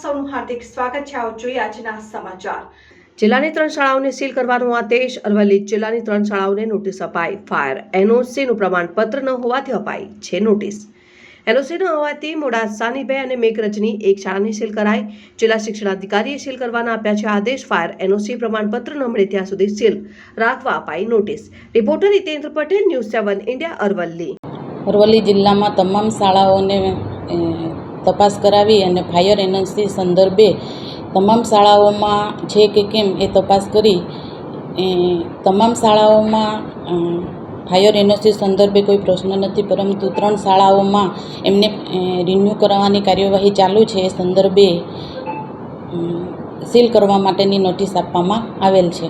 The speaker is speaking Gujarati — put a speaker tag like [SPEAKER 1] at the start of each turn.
[SPEAKER 1] સૌનું હાર્દિક સ્વાગત છે. આવો જોઈએ આજના સમાચાર. જિલ્લાની ત્રણ શાળાઓને સીલ કરવાનો આદેશ. અરવલ્લી જિલ્લાની ત્રણ શાળાઓને નોટિસ અપાઈ. ફાયર એનઓસીનું પ્રમાણપત્ર ન હોવાથી અપાઈ છે નોટિસ. એનઓસી ન હોવાથી મોડાસાની બે અને મેઘરજની એક શાળાને સીલ કરાઈ. જિલ્લા શિક્ષણાધિકારીએ સીલ કરવાના આપ્યા છે આદેશ. ફાયર એનઓસી પ્રમાણપત્ર ન મળે ત્યાં સુધી સીલ રાખવા અપાઈ notice. Reporter Hitendra Patel news seven India Aravalli.
[SPEAKER 2] Aravalli જિલ્લામાં તમામ શાળાઓને તપાસ કરાવી અને ફાયર એનર્જી સંદર્ભે તમામ શાળાઓમાં છે કે કેમ એ તપાસ કરી. તમામ શાળાઓમાં ફાયર એનર્જી સંદર્ભે કોઈ પ્રશ્ન નથી, પરંતુ ત્રણ શાળાઓમાં એમને રિન્યૂ કરાવવાની કાર્યવાહી ચાલુ છે એ સંદર્ભે સીલ કરવા માટેની નોટિસ આપવામાં આવેલ છે.